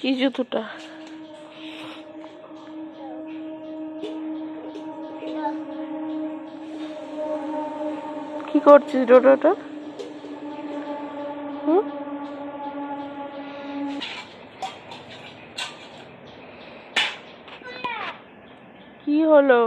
কি জুতোটা? কি করছিস ডোডোটা হুম কি হলো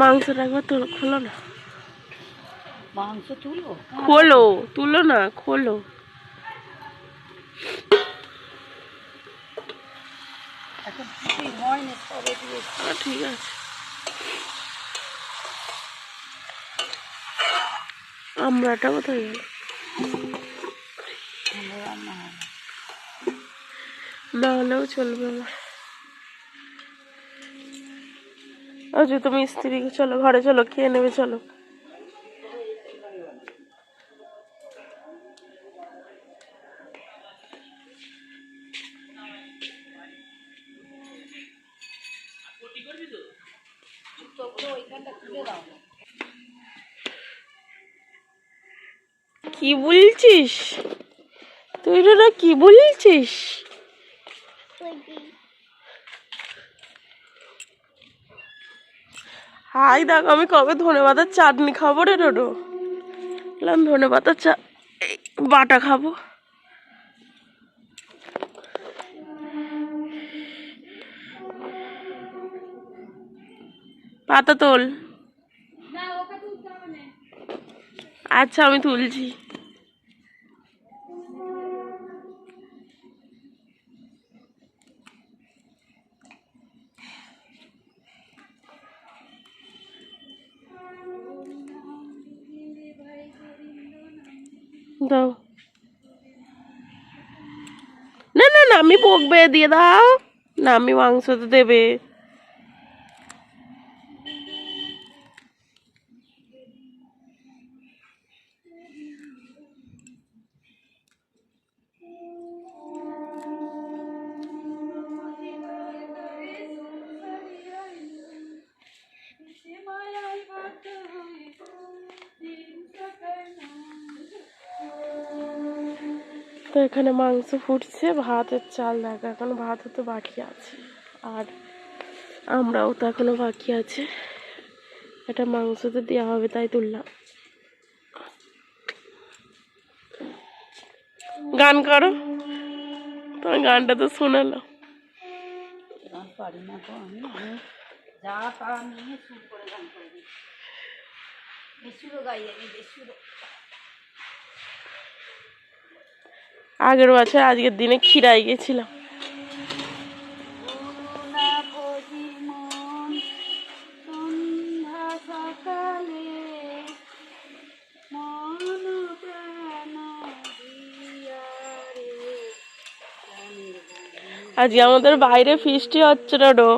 মাংসটা একবার তোলো খোলো না। মাংস তুলবো খোলো তুলো না খোলো। ঠিক আছে। আমরাটা কোথায় গেল? না। না হলেও চলবে আমার আচ্ছা তুমি স্ত্রীকে চলো ঘরে চলো খেয়ে নেবে চলো। কি বলছিস? তুই কি বলছিস? হাই, দেখ আমি কবে ধনে পাতার চাটনি খাব রে ডোডো? বললাম ধনে পাতার চা বাটা খাব। পাতা তোল। আচ্ছা আমি তুলছি। দাও। না না না আমি বকবে দিয়ে দাও। না আমি মাংস তো দেবে। এখানে মাংস ফুটছে, ভাতের চাল দেখা, এখন ভাত তো বাকি আছে। আর আমরাও তো এখনও বাকি আছে। এটা মাংস তো দেওয়া হবে, তাই তুললাম। গান করো। তোমার গানটা তো শোনালো পারি না তো আমি যা তা নিয়ে সুর করে গান করে গাই আমি আগের বছর আজকের দিনে খিরাই গেছিলাম। আজকে আমাদের বাইরে ফিস্টি হচ্ছে না ডো।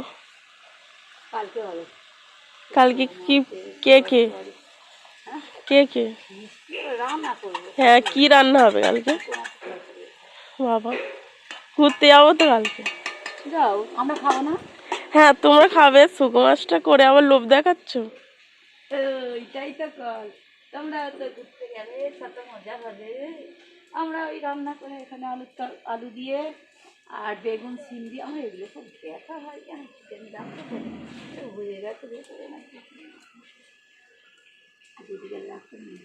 কালকে কি কে কে? কে কে? হ্যাঁ কি রান্না হবে কালকে? বাবা। ঘুরতে যাব তো কালকে। যাও আমরা খাব না? হ্যাঁ তোমরা খাবে শুকো মাছটা করে আবার লোভ দেখাচ্ছ। ওইটাই তো কল। তোমরা তো ঘুরতে গেলে কত মজা হবে। আমরা ওই রান্না করে এখানে আলু আলু দিয়ে আর বেগুন সিম দিয়ে আমার এগুলো সব দেখা হয়। কেন চিকেন রাখতে তো হয়ে গেছে ভেতরে দিদিকে রাখতে নেই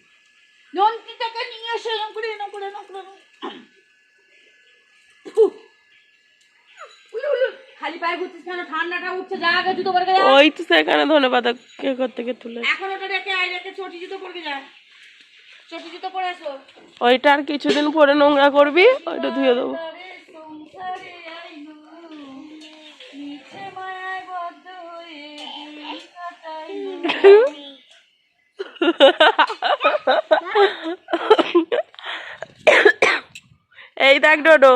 নন্দিতাকে নিয়ে আসে এরকম করে এরকম করে এরকম করে। খালি পায়ে ঘুরছিস কেন? ঠান্ডাটা উঠছে যা আগে জুতো পরে যা ওই তো সেখানে ধনে পাতা কে করতে কে তুলে? এখন ওটা রেখে আই রেখে চটি জুতো পরে যা। চটি জুতো পরে আসো ওইটা আর কিছুদিন পরে নোংরা করবি ওইটা ধুয়ে দেবো। এই দেখ ডোডো।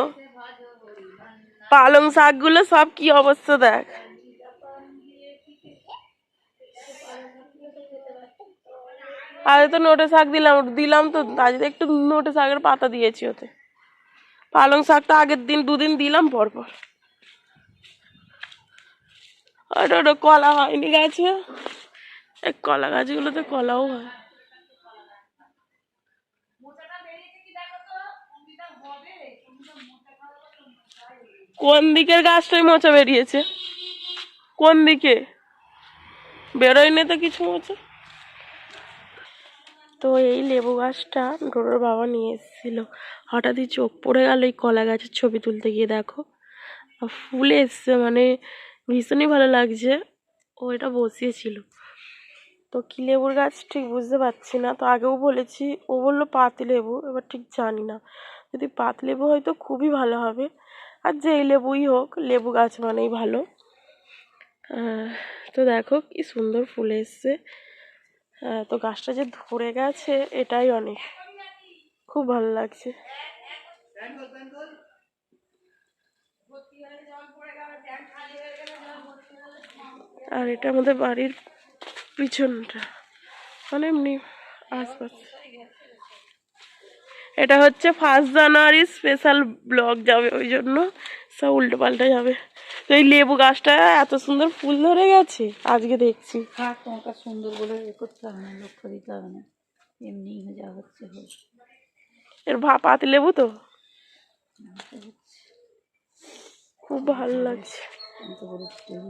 পালং শাকগুলো সব কি অবস্থা দেখ? আজ তো নোটে শাক দিলাম দিলাম তো আজ একটু নোটে শাকের পাতা দিয়েছি ওতে। পালং শাকটা আগের দিন, দুদিন দিলাম পর পর ওটা ওটা কলা হয়নি গাছে। কলা গাছগুলোতে কলাও হয়। কোন দিকের গাছটাই মোচা বেরিয়েছে? কোন দিকে? বেরোয়নি তো কিছু মোচা? তো এই লেবু গাছটা ডোরোর বাবা নিয়ে এসেছিল। হঠাৎই চোখ পড়ে গেল এই কলা গাছের ছবি তুলতে গিয়ে, দেখো। ফুল এসছে মানে ভীষণই ভালো লাগছে। ও এটা বসিয়েছিল। তো কি লেবুর গাছ ঠিক বুঝতে পারছি না। তো আগেও বলেছি, ও বলল পাতি লেবু, এবার ঠিক জানি না। যদি পাতি লেবু হয় তো খুবই ভালো হবে। আর যেই লেবুই হোক, লেবু গাছ মানেই ভালো। তো দেখো কি সুন্দর ফুল এসছে। তো গাছটা যে ধরে গেছে, এটাই অনেক। খুব ভালো লাগছে। আর এটা আমাদের বাড়ির পিছনটা। মানে এমনি আশপাশ। এটা হচ্ছে ফার্স্ট জানুয়ারি স্পেশাল ব্লগ যাবে ওই জন্য সব উল্টো পাল্টা যাবে। তো এই লেবু গাছটা এত সুন্দর ফুল ধরে গেছে আজকে দেখছি। থাক তোমাকে সুন্দর বলে এ করতে হবে না লক্ষ্য দিতে হবে না। এমনি যা হচ্ছে এর ভা পাতি লেবু তো? খুব ভালো লাগছে।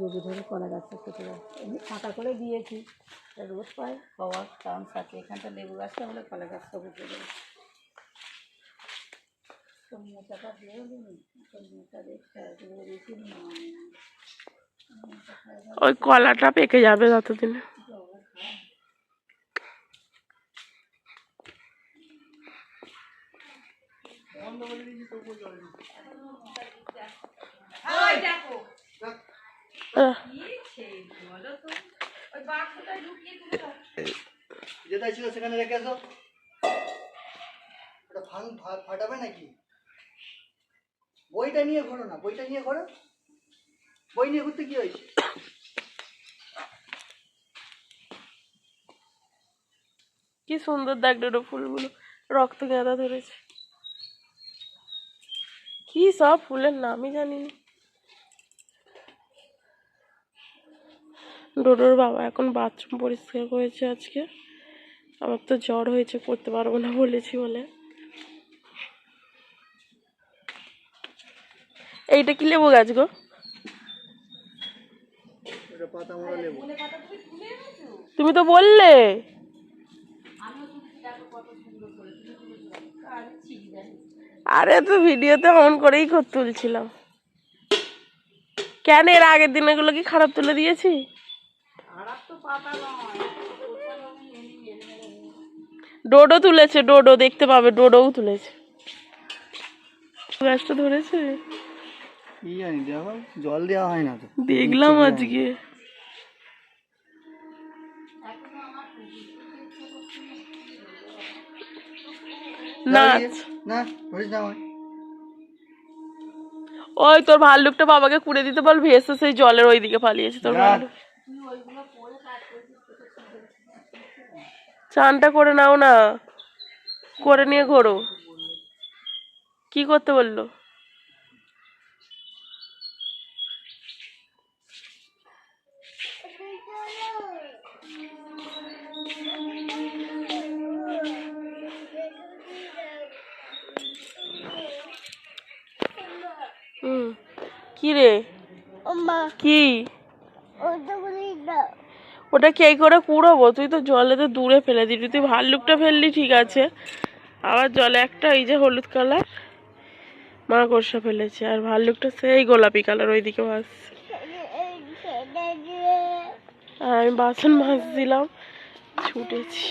রোদে ধরে কলা গাছটা যাচ্ছে এমনি ফাঁকা করে দিয়েছি। রোদ পায় হওয়ার চান্স আছে এখানটা লেবু গাছটা হলে কলা গাছটা উঠে যাবে। তো মোচা দেখতে হবে বেশি না ওই কলাটা পেকে যাবে ততদিনে আহ, যেটা ছিল সেখানে রেখে আসো ফাটাবে নাকি বইটা নিয়ে ঘোরো না, বইটা নিয়ে ঘোরো। বই নিয়ে ঘুরতে কি হয়েছে। কি সুন্দর দেখ ডোডো ফুলগুলো, রক্ত গাঁদা ধরেছে। কি সব ফুলের নামই জানি না ডোডোর বাবা এখন বাথরুম পরিষ্কার করেছে আজকে। আমার তো জ্বর হয়েছে করতে পারব না বলেছি বলে। এইটা কি লেবু গাছ গো? তুমি তো বললে। আরে তো ভিডিওতে অন করেই কর তুলছিলাম। কেন এর আগের দিন এগুলো কি খারাপ তুলে দিয়েছি? ডোডো তুলেছে ডোডো দেখতে পাবে ডোডোও তুলেছে। গাছটা ধরেছে। কি জানি দেখো জল দেওয়া হয় না তো। দেখলাম আজকে। নাচ না। ধরিস না ওই তোর ভাল্লুকটা বাবাকে কুড়ে দিতে বল ভেসে সেই জলের ওই দিকে পালিয়েছে তোর। ভাল্লুক। চানটা করে নাও না। করে নিয়ে ঘোরো। কি করতে বলল হুম কি রে কি ওটা কে করে কুড়াবো তুই তো জলে তো দূরে ফেলে দিবি। তুই ভাল্লুকটা ফেললি, ঠিক আছে। আবার জলে একটা, এই যে হলুদ কালার। মা মাকড়সা ফেলেছে, আর ভাল্লুকটা সেই গোলাপি কালার ওইদিকে ভাসছে আর আমি বাসন মাছ দিলাম ছুটেছি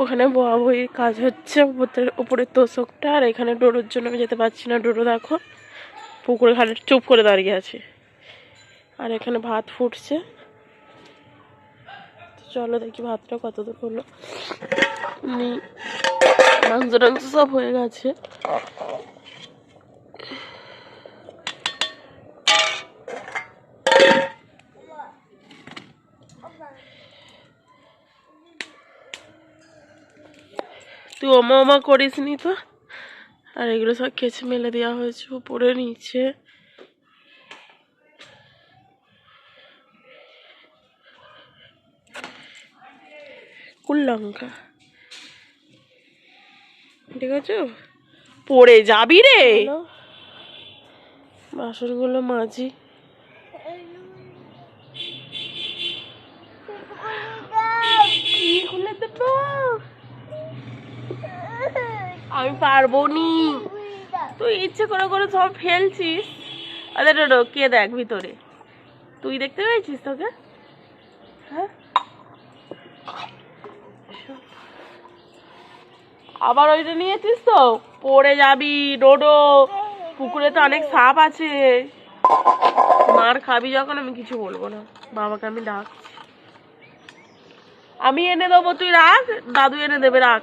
ওখানে বয়া বই কাজ হচ্ছে উপরের তোষকটা, আর এখানে ডোরোর জন্য আমি যেতে পারছি না। ডোরো দেখো, পুকুরে ঘাটে চুপ করে দাঁড়িয়ে আছে। আর এখানে ভাত ফুটছে। চলো দেখি ভাতটা কত দূর হলো। মাংস টাংস সব হয়ে গেছে। তুই ওমা ওমা করিস নি তো? আর এগুলো সব কেচে মেলে দেওয়া হয়েছে উপরে নিচে। কুল লঙ্কা। ঠিক আছে? পড়ে যাবি রে! বাসনগুলো মাজি। কি খুলে দেবো? আমি পারব নি। তুই ইচ্ছে করে করে সব ফেলছিস। আরে কে দেখ ভিতরে? তুই দেখতে পেয়েছিস তোকে? হ্যাঁ? আবার ওইটা নিয়েছিস তো? পড়ে যাবি, ডোডো। পুকুরে তো অনেক সাপ আছে। মার খাবি যখন, আমি কিছু বলব না। বাবাকে আমি ডাকছি। আমি এনে দেবো, তুই রাখ। দাদু এনে দেবে, রাখ।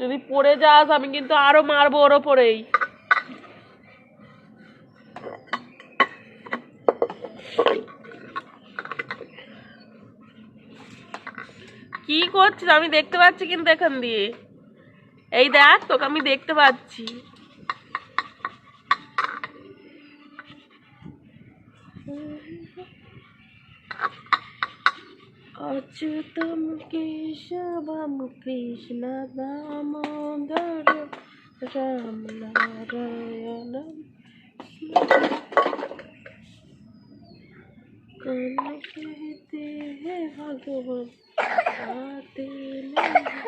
যদি পড়ে যাস, আমি কিন্তু আরও মারবো ওর ওপরেই। কি করছিস? আমি দেখতে পাচ্ছি কিন্তু এখান দিয়ে। এই দেখ, তোকে আমি দেখতে পাচ্ছি। অচ্যুতম কেশবম কৃষ্ণ দামোদর রাম নারায়ণম कौन कहते हैं भगवान आते नहीं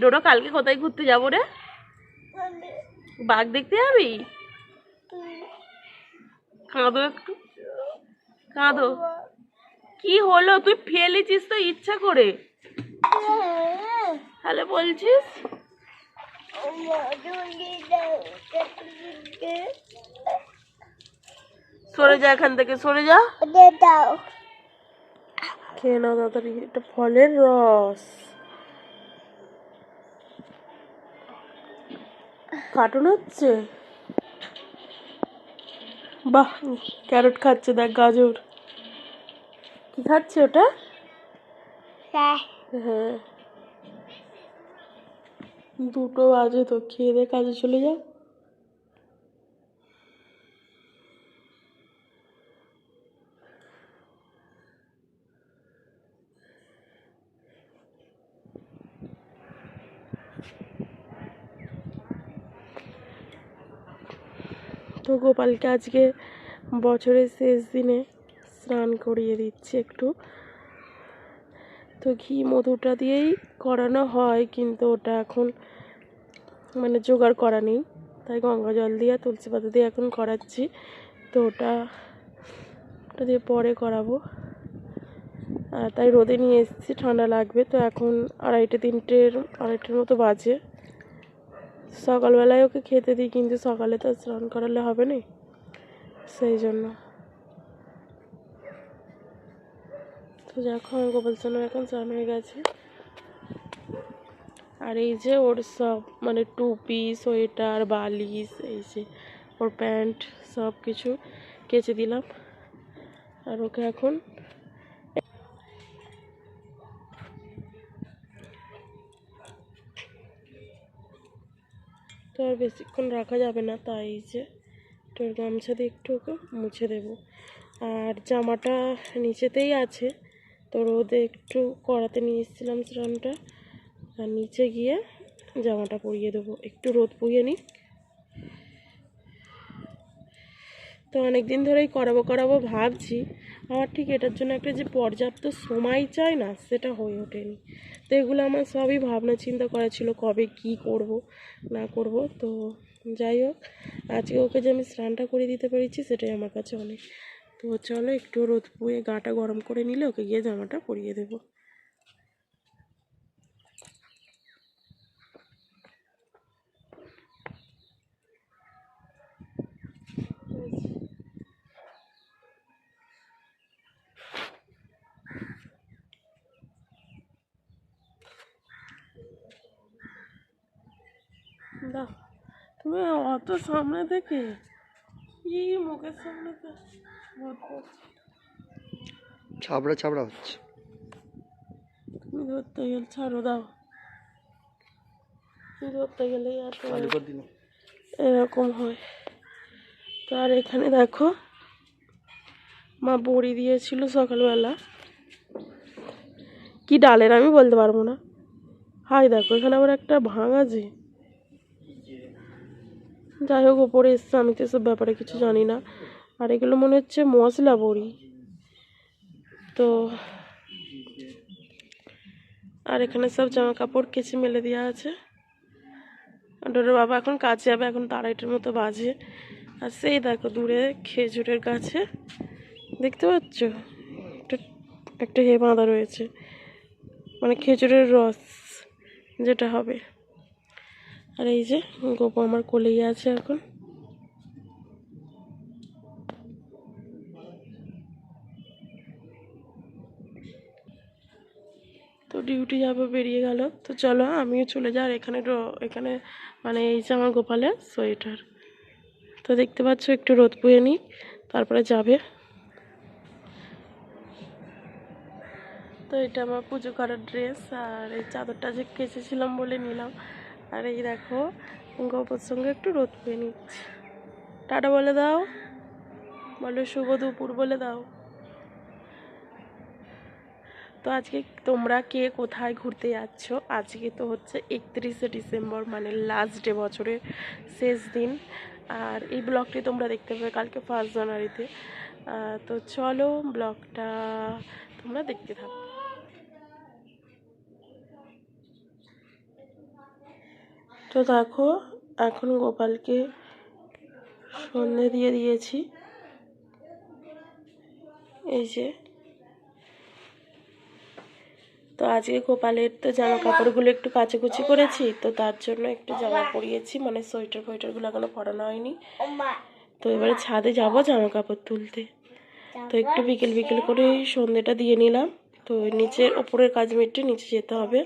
ডোডো কালকে কোথায় ঘুরতে যাবো রে বাঘ দেখতে যাবি কাঁদো একটু কাঁদো। কি হলো? তুই ফেলেছিস তো ইচ্ছা করে। তাহলে বলছিস? সরে যা এখান থেকে, সরে যা। খেয়ে নাও তাড়াতাড়ি, এটা ফলের রস। কার্টুন হচ্ছে? বাহ, ক্যারট খাচ্ছে, দেখ গাজর। কি খাচ্ছে ওটা? হ্যাঁ। দুটো বাজে তো খেয়ে দিয়ে কাজে চলে যাও তো গোপালকে আজকে বছরের শেষ দিনে স্নান করিয়ে দিচ্ছি একটু। তো ঘি মধুটা দিয়েই করানো হয়, কিন্তু ওটা এখন মানে জোগাড় করা নেই। তাই গঙ্গা জল দিয়ে, তুলসী পাতা দিয়ে এখন করাচ্ছি। তো ওটা ওটা দিয়ে পরে করাবো। তাই রোদে নিয়ে এসেছি, ঠান্ডা লাগবে। তো এখন আড়াইটে, তিনটের, আড়াইটের মতো বাজে। সকালবেলায় ওকে খেতে দিই, কিন্তু সকালে তো স্নান করালে হবে না। সেই জন্য। তো দেখো আমার গোপাল সোনার এখন হয়ে গেছে আর এই যে ওর সব মানে টুপি সোয়েটার, বালিশ, এই যে ওর প্যান্ট সব কিছু কেচে দিলাম। আর ওকে এখন তো আর বেশিক্ষণ রাখা যাবে না, তাই যে তোর গামছা দিয়ে একটু ওকে মুছে দেবো। আর জামাটা নিচেতেই আছে তো রোদে একটু কড়াতে নিয়ে এসেছিলাম স্নানটা। আর নিচে গিয়ে জামাটা পরিয়ে দেবো। একটু রোদ পুড়িয়ে নিই তো অনেক দিন ধরেই করাবো করাবো ভাবছি। আমার ঠিক এটার জন্য একটা যে পর্যাপ্ত সময় চাই না, সেটা হয়ে ওঠেনি। তো এগুলো আমার সবই ভাবনা চিন্তা করা ছিল, কবে কি করব, না করব। তো যাই হোক, আজকে ওকে যে আমি স্নানটা করে দিতে পেরেছি, সেটাই আমার কাছে অনেক তো চলো একটু রোদ পুয়ে গাটা গরম করে নিলে ওকে গিয়ে জামাটা পরিয়ে দেবো। দাও তুমি অত সামনে থেকে কি মুখের সামনে তো রোদ পড়ছে। ছাবড়া ছাবড়া হচ্ছে। তুমি ধরতে গেলে ছাড়ো দাও। ধরতে গেলে দিন এরকম হয়। তো আর এখানে দেখো মা বড়ি দিয়েছিল সকালবেলা। কি ডালের আমি বলতে পারব না। হাই দেখো এখানে আবার একটা ভাঙা যে যাই হোক, ওপরে এসছে, আমি তো এসব ব্যাপারে কিছু জানি না। আর এগুলো মনে হচ্ছে মশলা বড়ি। তো আর এখানে সব জামা কাপড় কেচে মেলে দেওয়া আছে। ডোরের বাবা এখন কাজে যাবে, এখন আড়াইটার মতো বাজে। আর সেই দেখো, দূরে খেজুরের গাছে। দেখতে পাচ্ছ? একটা একটা হে বাঁধা রয়েছে। মানে খেজুরের রস যেটা হবে। আর এই যে গোপু আমার কোলেই আছে এখন। তো ডিউটি যাব, বেরিয়ে গেল। তো চলো, আমিও চলে যাই। আর এখানে এখানে মানে এই যে আমার গোপালের সোয়েটার। তো দেখতে পাচ্ছ, একটু রোদ পুয়ে নিই তারপরে যাবে। তো এটা আমার পুজো করার ড্রেস, আর এই চাদরটা যে কেচেছিলাম বলে নিলাম। আর এই দেখো গোপর সঙ্গে একটু রোদ পুয়ে নিচ্ছি। টাটা বলে দাও। বলো শুভ দুপুর বলে দাও। তো আজকে তোমরা কে কোথায় ঘুরতে যাচ্ছ? আজকে তো হচ্ছে একত্রিশে ডিসেম্বর মানে লাস্ট ডে বছরের শেষ দিন। আর এই ব্লগটি তোমরা দেখতে পাবে কালকে ফার্স্ট জানুয়ারিতে। তো চলো ব্লগটা তোমরা দেখতে থাকো। তো দেখো, এখন গোপালকে সন্ধে দিয়ে দিয়েছি। এই যে। তো আজকে গোপালের তো জামা কাপড়গুলো একটু কাচাকুচি করেছি, তো তার জন্য একটু জামা পরিয়েছি মানে সোয়েটার ফোয়েটারগুলো এখনও পরানো হয়নি। তো এবারে ছাদে যাব জামা কাপড় তুলতে। তো একটু বিকেল বিকেল করে সন্ধ্যেটা দিয়ে নিলাম। তো নিচের ওপরের কাজ মিটে নিচে যেতে হবে।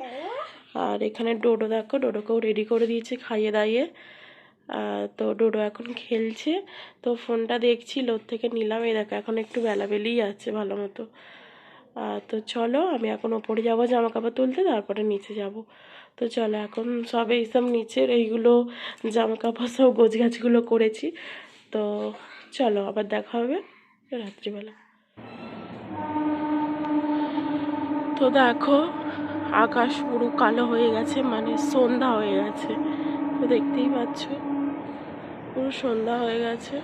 আর এখানে ডোডো দেখো, ডোডোকেও রেডি করে দিয়েছে খাইয়ে দাইয়ে। তো ডোডো এখন খেলছে। তো ফোনটা দেখছিল ওর থেকে নিলাম। এই দেখো, এখন একটু বেলাবেলিই আছে ভালো মতো। তো চলো, আমি এখন ওপরে যাব জামা কাপড় তুলতে, তারপরে নিচে যাব। তো চলো, এখন সব এইসব নিচের এইগুলো জামা কাপড় সব গোছ গাছগুলো করেছি। তো চলো, আবার দেখা হবে রাত্রিবেলা। তো দেখো আকাশ পুরো কালো হয়ে গেছে মানে সন্ধ্যা হয়ে গেছে। তো দেখতেই পাচ্ছ, পুরো সন্ধ্যা হয়ে গেছে।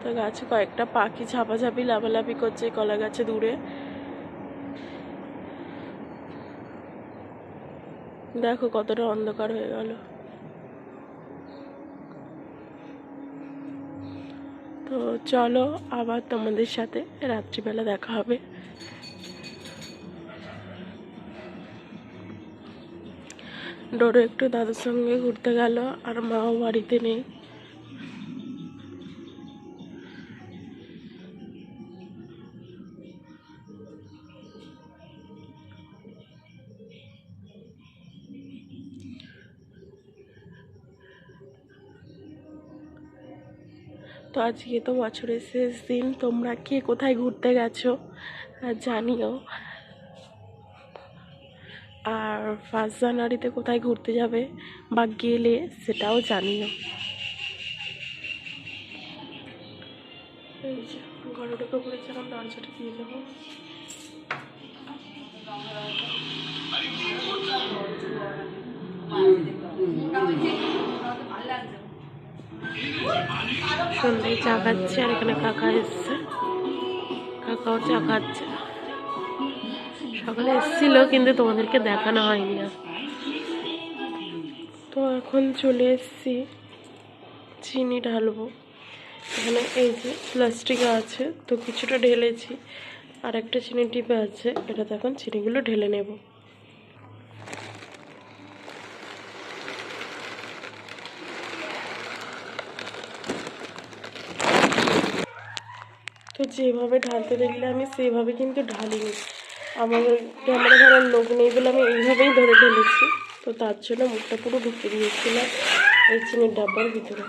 তো গাছে কয়েকটা পাখি ঝাপাঝাপি, লাফালাফি করছে কলা গাছে দূরে। দেখো কতটা অন্ধকার হয়ে গেল। তো চলো আবার তোমাদের সাথে রাত্রিবেলা দেখা হবে। ডোরো একটু দাদুর সঙ্গে ঘুরতে গেল, আর মাও বাড়িতে নেই। তো আজকে তো বছরের শেষ দিন, তোমরা কে কোথায় ঘুরতে গেছো? জানিও। আর ফার্স্ট জানুয়ারিতে কোথায় ঘুরতে যাবে বা গেলে সেটাও জানিও ঘরে ঢুকে পড়েছে এখন দরজাটা দিয়ে সন্ধ্যায় চা খাচ্ছে আর এখানে কাকা এসছে। কাকাও চা খাচ্ছে। সকালে এসেছিল কিন্তু তোমাদেরকে দেখানো হয়নি আর। তো এখন চলে এসেছি চিনি ঢালবো। এখানে এই যে প্লাস্টিক আছে, তো কিছুটা ঢেলেছি। আর একটা চিনি টিপে আছে এটাতে এখন চিনিগুলো ঢেলে নেব। তো যেভাবে ঢালতে দেখলে আমি সেভাবে কিন্তু ঢালিনি। আমার ক্যামেরা ধরার লোক নেই বলে আমি এইভাবেই ধরে ঢেলেছি। তো তার জন্য মুখটা পুরো ঢুকে দিয়েছিলাম এই চিনির ডাব্বার ভিতরে।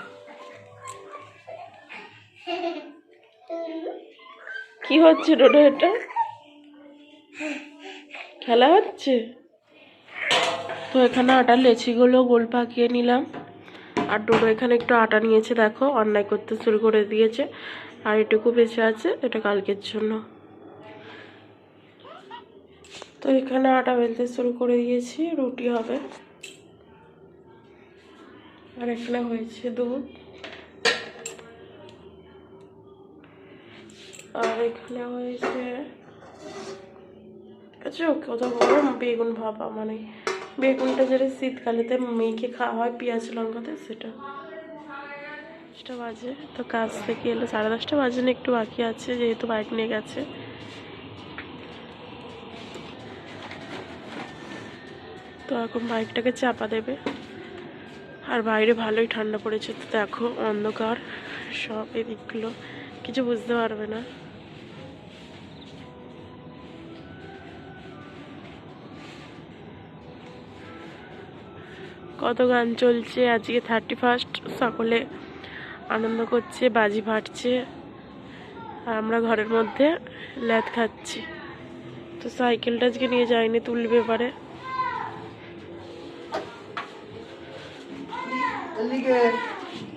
কি হচ্ছে ডোডো এটা? খেলা হচ্ছে? তো এখানে আটার লেচিগুলো গোল পাকিয়ে নিলাম। আর ডোডো এখানে একটু আটা নিয়েছে, দেখো, অন্যায় করতে শুরু করে দিয়েছে। আর এটুকু বেঁচে আছে, এটা কালকের জন্য। তো এখানে আটা বেলতে শুরু করে দিয়েছি, রুটি হবে। আর এখানে হয়েছে দুধ। আর এখানে হয়েছে আচ্ছা কত গরম বেগুন ভাপা মানে বেগুনটা যেটা শীতকালেতে মেয়েকে খাওয়া হয় পেঁয়াজ লঙ্কাতে, সেটা। দশটা বাজে, তো কাজ থেকে এলো, সাড়ে দশটা বাজে না, একটু বাকি আছে, যেহেতু বাইক নিয়ে গেছে। তো এখন বাইকটাকে চাপা দেবে। আর বাইরে ভালোই ঠান্ডা পড়েছে, তো দেখো অন্ধকার, সব এদিকগুলো। কিছু বুঝতে পারবে না। কত গান চলছে, আজকে থার্টি ফার্স্ট সকলে আনন্দ করছে, বাজি ফাটছে। আর আমরা ঘরের মধ্যে ল্যাদ খাচ্ছি। তো সাইকেলটা আজকে নিয়ে যাইনি তুলবে পারে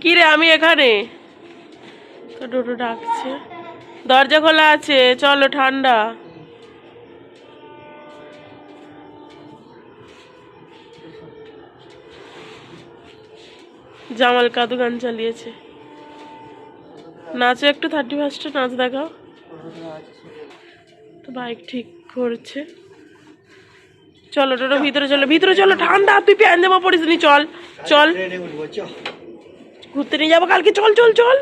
কি রে আমি এখানে? ডাকছে। দরজা খোলা আছে, চলো ঠান্ডা। জামাল কাদু গান চালিয়েছে। নাচে একটু থার্টি ফার্স্টে নাচ দেখাও। তো বাইক ঠিক করছে। চলো টোটো ভিতরে চলো ভিতরে চলো, ঠান্ডা, তুই প্যান জামা পড়িস নি, চল চল। ঘুরতে নিয়ে যাব কালকে, চল চল চল।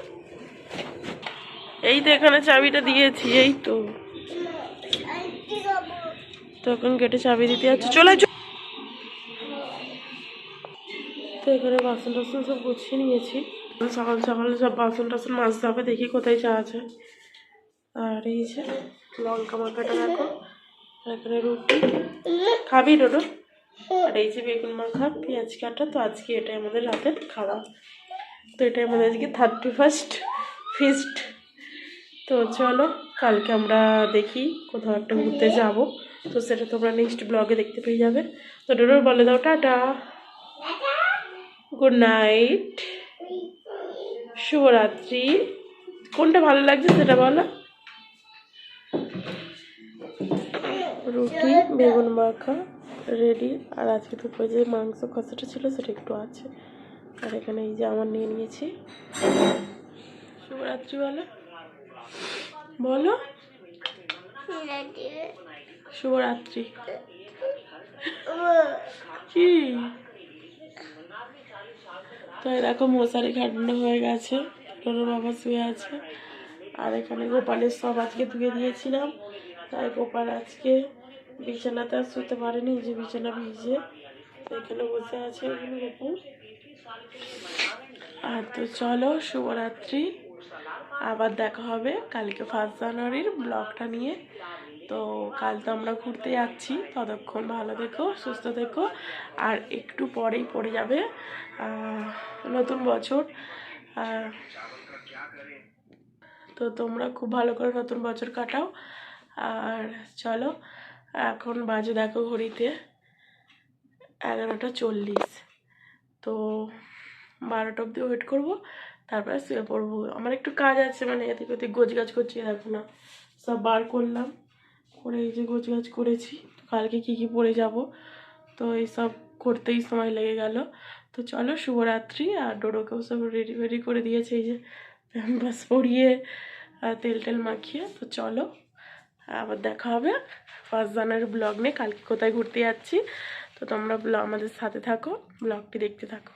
এই তো এখানে চাবিটা দিয়েছি, এই তো। তখন গেটে চাবি দিতে যাচ্ছে। চলে তো এখানে বাসন টাসন সব গুছিয়ে নিয়েছি। সকাল সকাল সব বাসন টাসন মাজতে হবে, দেখি কোথায় চা আছে। আর এই যে লঙ্কা মাখাটা দেখো এখানে রুটি। খাবি রোডো আর এই যে বেগুন মাখা পেঁয়াজ কাটা তো আজকে এটাই আমাদের রাতের খাওয়া। তো এটাই আমাদের আজকে থার্টি ফার্স্ট ফিস্ট। তো চলো কালকে আমরা দেখি কোথাও একটা ঘুরতে যাব। তো সেটা তোমরা নেক্সট ব্লগে দেখতে পেয়ে যাবে। তো ডোডোর বলে দাও টাটা। গুড নাইট শুভরাত্রি। কোনটা ভালো লাগছে সেটা বলো। রুটি, বেগুন মাখা, রেডি। আর আজকে দুপুরে যে মাংস কষাটা ছিল সেটা একটু আছে। আর এখানে এই যে আমার নিয়ে নিয়েছি। শুভরাত্রি বলো। বলো শুভরাত্রি। কি? তো এরকম মশারি খাটানো হয়ে গেছে। টোটোর বাবা শুয়ে আছে। আর এখানে গোপালের সব আজকে ধুয়ে দিয়েছিলাম। তাই গোপাল আজকে বিছানাতে আর শুতে পারেনি যে বিছানা ভিজে এখানে বসে আছে এখানে গোপাল আর তো চলো, শুভরাত্রি। আবার দেখা হবে কালকে ফার্স্ট জানুয়ারির ব্লগটা নিয়ে। তো কাল তো আমরা ঘুরতে যাচ্ছি, ততক্ষণ ভালো থেকো, সুস্থ থেকো। আর একটু পরেই পড়ে যাবে নতুন বছর। তো তোমরা খুব ভালো করে নতুন বছর কাটাও। আর চলো এখন বাজে দেখো ঘড়িতে এগারোটা চল্লিশ। তো বারোটা অবধি ওয়েট করব, তারপরে শুয়ে পড়ব। আমার একটু কাজ আছে মানে এদিক ওদিক গোছ গাছ করছি দেখো না, সব বার করলাম। করে এই যে গোছ গাছ করেছি কালকে কি কি পরে যাব, তো এইসব করতেই সময় লেগে গেল। তো চলো, শুভরাত্রি, আর ডোডোকেও সব রেডি ফেডি করে দিয়েছে, এই যে বাস পরিয়ে তেল টেল মাখিয়ে, তো চলো। আবার দেখা হবে। ফার্স্ট জানুয়ারি ব্লগ নিয়ে কালকে কোথায় ঘুরতে যাচ্ছি। তো তোমরা ব্লগ আমাদের সাথে থাকো, ব্লগটি দেখতে থাকো।